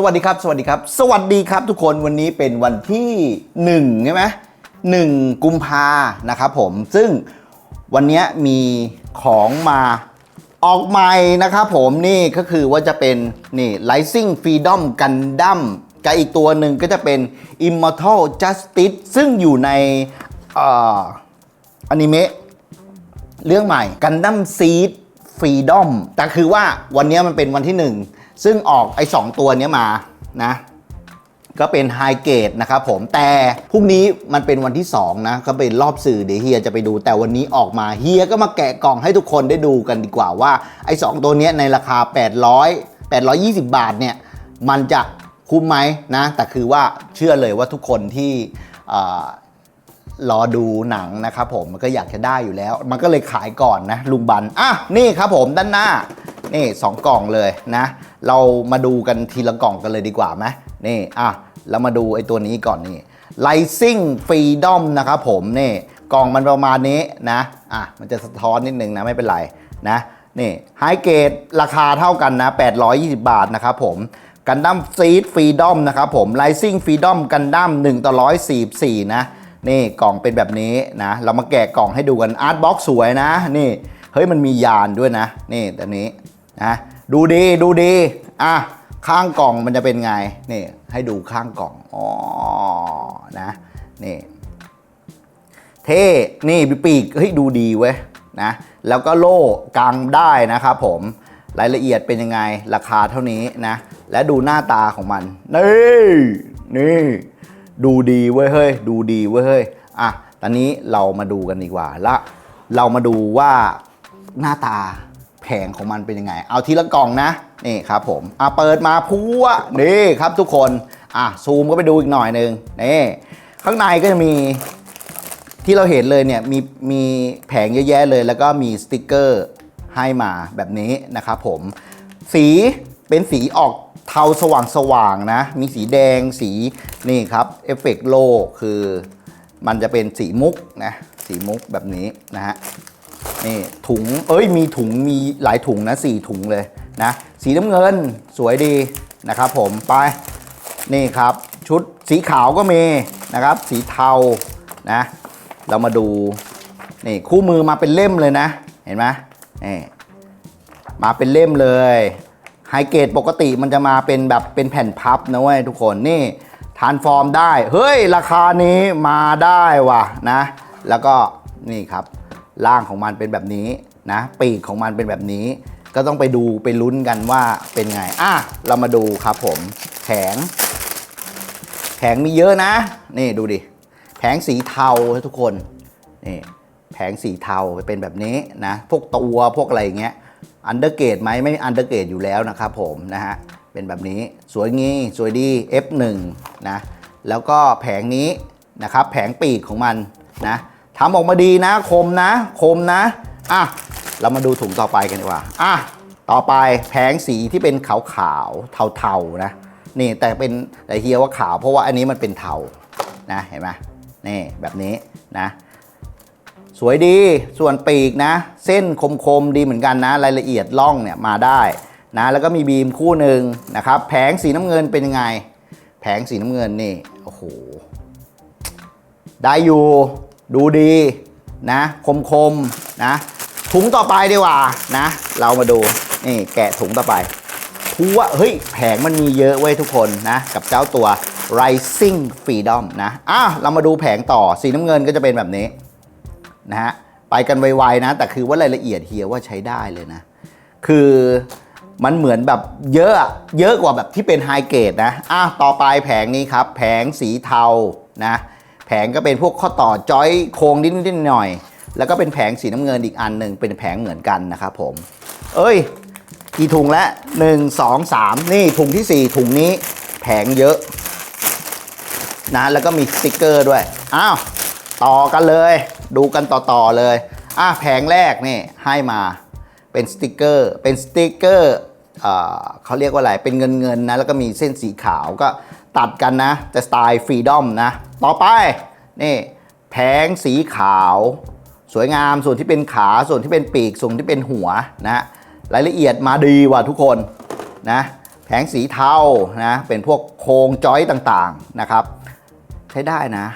สวัสดีครับ สวัสดีครับ สวัสดีครับทุกคนวันนี้เป็นวันที่1ใช่ไหมหนึ่งกุมภานะครับผม ซึ่งวันนี้มีของมาออกใหม่นะครับผมนี่ก็คือว่าจะเป็นนี่ Rising Freedom Gundam กับอีกตัวหนึ่งก็จะเป็น Immortal Justice ซึ่งอยู่ในออนิเมะเรื่องใหม่ Gundam Seed Freedom แต่คือว่าวันนี้มันเป็นวันที่หนึ่ง ซึ่งออกไอ้สองตัวนี้มานะก็เป็นไฮเกรดนะครับผมแต่พรุ่งนี้มันเป็นวันที่ 2 นะ ก็เป็นรอบสื่อเดี๋ยวเฮียจะไปดู แต่วันนี้ออกมาเฮียก็มาแกะกล่องให้ทุกคนได้ดูกันดีกว่าว่า ไอ้สองตัวนี้ในราคา 800 820 บาทเนี่ย มันจะคุ้มไหมนะ แต่คือว่าเชื่อเลยว่าทุกคนที่เอ่อรอดูหนังนะครับผมมันก็อยากจะได้อยู่แล้ว มันก็เลยขายก่อนนะลุงบันอะนี่ครับผมด้านหน้า นี่สองกล่องเลยนะ เรามาดูกันทีละกล่องกันเลยดีกว่าไหมนี่อะเรามาดูไอ้ตัวนี้ก่อนนี่ Rising Freedom นะครับผมนี่กล่องมันประมาณนี้นะอะมันจะสะท้อนนิดนึงนะไม่เป็นไรนะนี่ไฮเกรดราคาเท่ากันนะ 820 บาทนะครับผมกันดั้มซีดฟรีดอมนะครับผม Rising Freedom กันดั้ม1ต่อ144 นะ นี่กล่องเป็นแบบนี้นะ เรามาแกะกล่องให้ดูกันอาร์ตบ็อกสวยนะ นี่ เฮ้ยมันมียานด้วยนะ นี่ตัวนี้ นะดูดีดูดีอะข้างกล่องมันจะเป็นไงนี่ให้ดูข้างกล่องอ๋อนะนี่เท่นี่ปีกเฮ้ยดูดีเว้ยนะแล้วก็โล่กางได้นะครับผมรายละเอียดเป็นยังไงราคาเท่านี้นะ และดูหน้าตาของมัน นี่นี่ดูดีเว้ยเฮ้ยดูดีเว้ยเฮ้ยอะตอนนี้เรามาดูกันดีกว่าล้วเรามาดูว่าหน้าตา แผงของมันเป็นยังไง เอาทีละกล่องนะนี่ครับผมอะเปิดมาพัวนี่ครับทุกคนอะซูมก็ไปดูอีกหน่อยหนึ่งนี่ข้างในก็จะมีที่เราเห็นเลยเนี่ยมีมีแผงเยอะแยะเลย แล้วก็มีสติกเกอร์ให้มาแบบนี้นะครับผมสีเป็นสีออกเทาสว่างสว่างๆนะ มีสีแดงสีนี่ครับเอฟเฟกโลคือมันจะเป็นสีมุกนะสีมุกแบบนี้นะฮะ นี่ถุงเอ้ยมีถุงมีหลายถุงนะสี่ถุงเลยนะสีน้ำเงินสวยดีนะครับผมไปนี่ครับ ชุดสีขาวก็มีนะครับ สีเทานะเรามาดูนี่คู่มือมาเป็นเล่มเลยนะ เห็นไหมนี่มาเป็นเล่มเลยไฮเกรดปกติมันจะมาเป็นแบบเป็นแผ่นพับนะเว้ยทุกคนนี่ทานฟอร์มได้ เฮ้ย ราคานี้มาได้ว่ะนะ แล้วก็นี่ครับ ร่างของมันเป็นแบบนี้นะปีกของมันเป็นแบบนี้ ก็ต้องไปดูไปลุ้นกันว่าเป็นไงอะเรามาดูครับผมแผงแผงมีเยอะนะ นี่ดูดิ แผงสีเทาทุกคน นี่แผงสีเทาเป็นแบบนี้นะ พวกตัวพวกอะไรอย่างเงี้ย อันเดอร์เกตไหมไม่อันเดอร์เกตอยู่แล้วนะครับผมนะฮะ เป็นแบบนี้ สวยงี้ สวยดี F1 นะ แล้วก็แผงนี้นะครับ แผงปีกของมันนะ ทำออกมาดีนะ คมนะ คมนะ อะ เรามาดูถุงต่อไปกันดีกว่า อะ ต่อไปแผงสีที่เป็นขาวขาวๆเทาๆนะ นี่แต่เป็นแต่เฮียว่าขาว เพราะว่าอันนี้มันเป็นเทา นะ เห็นไหมนี่แบบนี้นะ สวยดี ส่วนปีกนะ เส้นคมๆดีเหมือนกันนะ รายละเอียดล่องเนี่ยมาได้นะ แล้วก็มีบีมคู่หนึ่งนะครับ แผงสีน้ำเงินเป็นยังไง แผงสีน้ำเงินนี่ โอ้โห ได้อยู่ ดูดีนะคมๆนะถุงต่อไปดีกว่านะ เรามาดูนี่แกะถุงต่อไปพูว่าเฮ้ยแผงมันมีเยอะเว้ยทุกคนนะ กับเจ้าตัว Rising Freedom นะอะเรามาดูแผงต่อสีน้ำเงินก็จะเป็นแบบนี้นะฮะไปกันไวๆนะ แต่คือว่ารายละเอียดเฮียว่าใช้ได้เลยนะ คือมันเหมือนแบบเยอะอะเยอะกว่าแบบที่เป็นไฮเกรดนะอะต่อไปแผงนี้ครับ แผงสีเทานะ แผงก็เป็นพวกข้อต่อจอยโค้งนิดๆหน่อย แล้วก็เป็นแผงสีน้ำเงินอีกอันหนึ่งเป็นแผงเหมือนกันนะครับผม เอ้ยกี่ถุงแล้วหนึ่งสองสามนี่ถุงที่สี่ถุงนี้แผงเยอะนะแล้วก็มีสติกเกอร์ด้วย อ้าว ต่อกันเลย ดูกันต่อๆเลย อะแผงแรกนี่ให้มาเป็นสติกเกอร์เป็นสติกเกอร์เอ่อเขาเรียกว่าอะไร เป็นเงินเงินนะ แล้วก็มีเส้นสีขาวก็ ตัดกันนะ แต่สไตล์ฟรีดอมนะ ต่อไป นี่แผงสีขาว สวยงามส่วนที่เป็นขาส่วนที่เป็นปีกส่วนที่เป็นหัวนะรายละเอียดมาดีว่ะทุกคนนะแผงสีเทานะเป็นพวกโครงจอยต่างๆนะครับ ใช้ได้นะ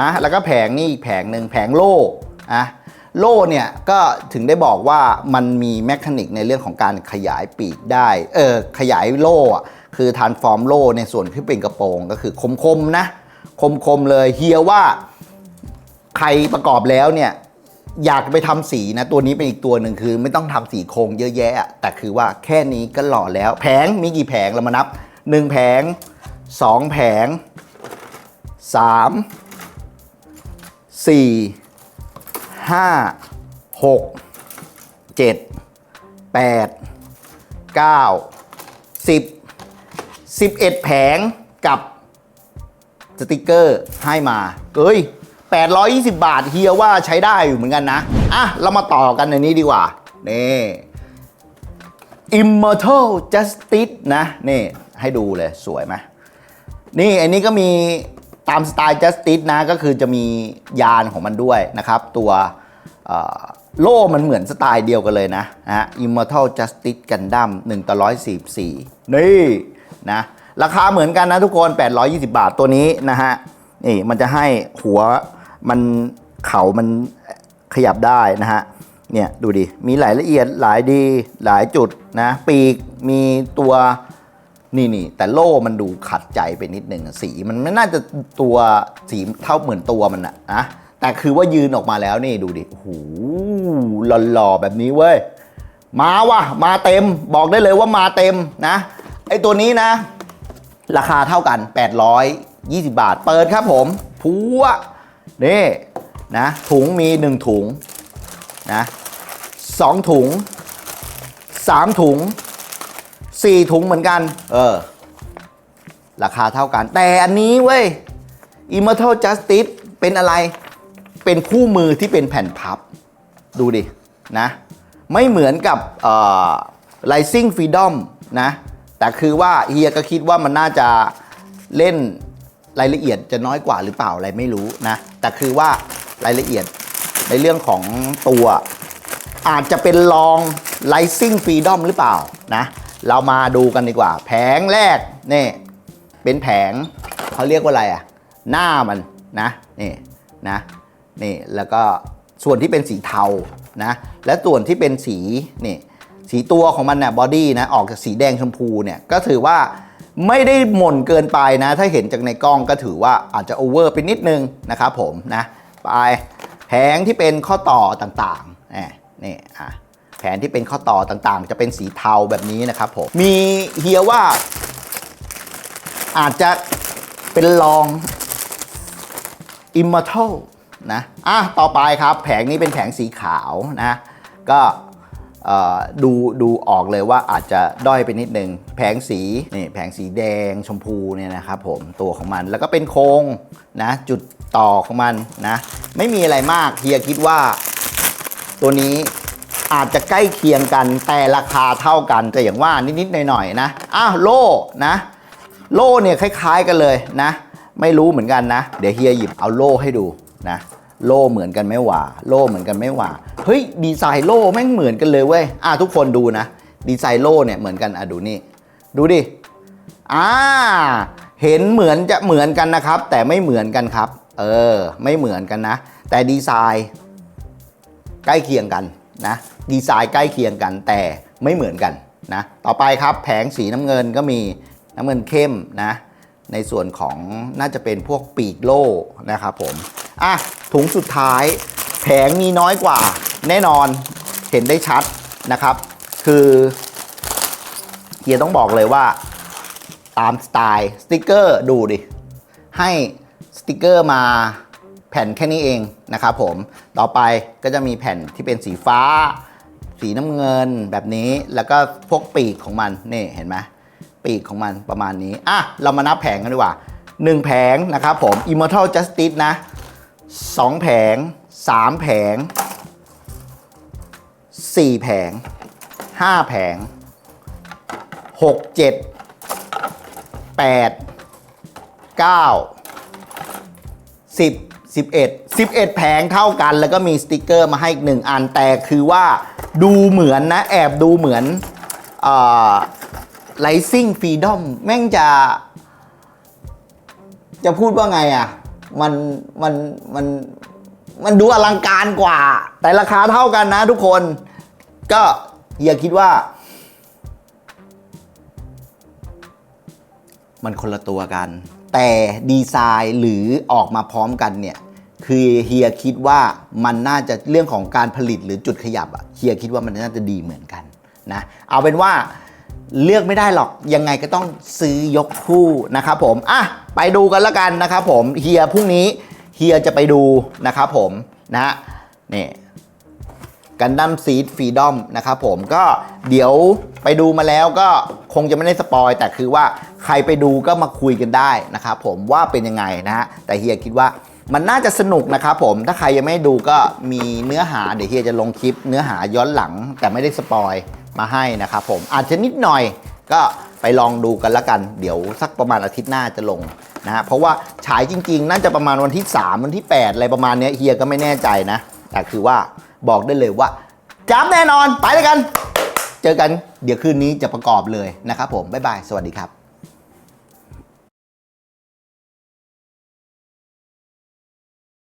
นะแล้วก็แผงนี่อีกแผงหนึ่งแผงโล่นะโล่เนี่ยก็ถึงได้บอกว่ามันมีแมคานิกในเรื่องของการขยายปีกได้เออขยายโล่อะ คือทานฟอร์มโล่ในส่วนที่เป็นกระโปรงก็คือคมๆนะ คมๆเลยเฮียว่าใครประกอบแล้วเนี่ยอยากไปทำสีนะ ตัวนี้เป็นอีกตัวหนึ่งคือ ไม่ต้องทำสีโครงเยอะแยะอะแต่คือว่าแค่นี้ก็หล่อแล้ว แผงมีกี่แผงเรามานับ 1 แผง 2 แผง 3 4 5 6 7 8 9 10 11 แผงกับสติกเกอร์ให้มาเอ้ย 820 บาทเฮียว่าใช้ได้อยู่เหมือนกันนะ อะ เรามาต่อกันในนี้ดีกว่า นี่ Immortal Justice นะ นี่ ให้ดูเลยสวยไหมนี่ อันนี้ก็มีตามสไตล์ Justice นะ ก็คือจะมียานของมันด้วยนะครับ ตัวโล่มันเหมือนสไตล์เดียวกันเลยนะนะฮะ Immortal Justice Gundam 1ต่อ144 นี่ นะราคาเหมือนกันนะทุกคน 820 บาทตัวนี้นะฮะนี่มันจะให้หัวมันเขามันขยับได้นะฮะเนี่ยดูดิ มีรายละเอียดหลายดีหลายจุดนะ ปีกมีตัวนี่นี่แต่โล่มันดูขัดใจไปนิดหนึ่งสีมันไม่น่าจะตัวสีเท่าเหมือนตัวมันอะนะแต่คือว่ายืนออกมาแล้วนี่ดูดิโอ้โหหล่อๆแบบนี้เว้ย มาว่ะมาเต็มบอกได้เลยว่ามาเต็มนะ ไอตัวนี้นะ ราคาเท่ากัน 820 บาท เปิดครับผมพัวนี่นะถุงมี 1 ถุงนะสองถุง 3 ถุง 4 ถุงเหมือนกัน เออ ราคาเท่ากัน แต่อันนี้เว้ย Immortal Justice เป็นอะไร เป็นคู่มือที่เป็นแผ่นพับ ดูดิ นะ ไม่เหมือนกับ Rising Freedom นะ แต่คือว่าเฮียก็คิดว่ามันน่าจะเล่นรายละเอียดจะน้อยกว่าหรือเปล่าอะไรไม่รู้นะ แต่คือว่ารายละเอียดในเรื่องของตัว อาจจะเป็นลอง Rising Freedom หรือเปล่านะ เรามาดูกันดีกว่า แผงแรกนี่เป็นแผงเขาเรียกว่าอะไรอะหน้ามันนะนี่นะนี่แล้วก็ส่วนที่เป็นสีเทานะและส่วนที่เป็นสีนี่ สีตัวของมันเนี่ยบอดี้นะออกจากสีแดงชมพูเนี่ยก็ถือว่าไม่ได้หม่นเกินไปนะ ถ้าเห็นจากในกล้องก็ถือว่าอาจจะโอเวอร์ไปนิดนึงนะครับผมนะไปแผงที่เป็นข้อต่อต่างๆนี่นี่อะแผงที่เป็นข้อต่อต่างๆ จะเป็นสีเทาแบบนี้นะครับผมมีเฮียว่า อาจจะเป็นลอง Immortal นะอะต่อไปครับ แผงนี้เป็นแผงสีขาวนะ ก็ ดูดูออกเลยว่าอาจจะด้อยไปนิดนึง แผงสีนี่แผงสีแดงชมพูเนี่ยนะครับผมตัวของมันแล้วก็เป็นโครงนะจุดต่อของมันนะไม่มีอะไรมากเฮียคิดว่า ตัวนี้อาจจะใกล้เคียงกันแต่ราคาเท่ากันแต่อย่างว่านิดๆหน่อยๆนะอ้าวโล่นะ โล่เนี่ยคล้าย ๆกันเลยนะ ไม่รู้เหมือนกันนะ เดี๋ยวเฮียหยิบเอาโล่ให้ดูนะ โล่เหมือนกันไม่หว่า โล่เหมือนกันไม่หว่า เฮ้ยดีไซน์โล่แม่งเหมือนกันเลยเว้ย อะทุกคนดูนะ ดีไซน์โล่เนี่ยเหมือนกัน อะดูนี่ ดูดิ อ่า เห็นเหมือนจะเหมือนกันนะครับ แต่ไม่เหมือนกันครับ เออ ไม่เหมือนกันนะ แต่ดีไซน์ ใกล้เคียงกันนะ ดีไซน์ใกล้เคียงกันแต่ไม่เหมือนกันนะ ต่อไปครับแผงสีน้ำเงินก็มีน้ำเงินเข้มนะ ในส่วนของน่าจะเป็นพวกปีกโล่นะครับผมอะถุงสุดท้าย แผงมีน้อยกว่า แน่นอนเห็นได้ชัดนะครับ คือเฮียต้องบอกเลยว่าตามสไตล์สติกเกอร์ดูดิ ให้สติกเกอร์มาแผ่นแค่นี้เองนะครับผมต่อไปก็จะมีแผ่นที่เป็นสีฟ้า สีน้ำเงินแบบนี้แล้วก็พวกปีกของมันนี่เห็นไหม ปีกของมันประมาณนี้ อะ เรามานับแผงกันดีกว่า 1 แผงนะครับผม Immortal Justice นะ 2 แผง 3 แผง 4 แผง 5 แผง 6 7 8 9 10 11 11 แผงเท่ากัน แล้วก็มีสติกเกอร์มาให้อีกหนึ่งอันแต่คือว่าดูเหมือนนะ แอบดูเหมือนอ Rising Freedom แม่งจะ จะพูดว่าไงอะ มันมันมันมันดูอลังการกว่า แต่ราคาเท่ากันนะทุกคน ก็อย่าคิดว่า มันคนละตัวกัน แต่ดีไซน์หรือออกมาพร้อมกันเนี่ยคือเฮียคิดว่ามันน่าจะเรื่องของการผลิตหรือจุดขยับอะเฮียคิดว่ามันน่าจะดีเหมือนกันนะเอาเป็นว่า เลือกไม่ได้หรอกยังไงก็ต้องซื้อยกคู่นะครับผมอะไปดูกันแล้วกันนะครับผมเฮียพรุ่งนี้เฮียจะไปดูนะครับผมนะฮะนี่กันดั้มซีดฟรีดอมนะครับผมก็เดี๋ยวไปดูมาแล้วก็คงจะไม่ได้สปอยแต่คือว่าใครไปดูก็มาคุยกันได้นะครับผมว่าเป็นยังไงนะฮะแต่เฮียคิดว่ามันน่าจะสนุกนะครับผมถ้าใครยังไม่ดูก็มีเนื้อหาเดี๋ยวเฮียจะลงคลิปเนื้อหาย้อนหลังแต่ไม่ได้สปอย มาให้นะครับผมอาจจะนิดหน่อยก็ไปลองดูกันละกัน เดี๋ยวสักประมาณอาทิตย์หน้าจะลงนะฮะเพราะว่าฉายจริงๆ น่าจะประมาณวันที่ 3 วันที่ 8 อะไรประมาณนี้เฮียก็ไม่แน่ใจนะ แต่คือว่าบอกได้เลยว่าจ้าบแน่นอนไปเลยกัน เจอกันเดี๋ยวคืนนี้จะประกอบเลยนะครับผมบ๊ายบายสวัสดีครับ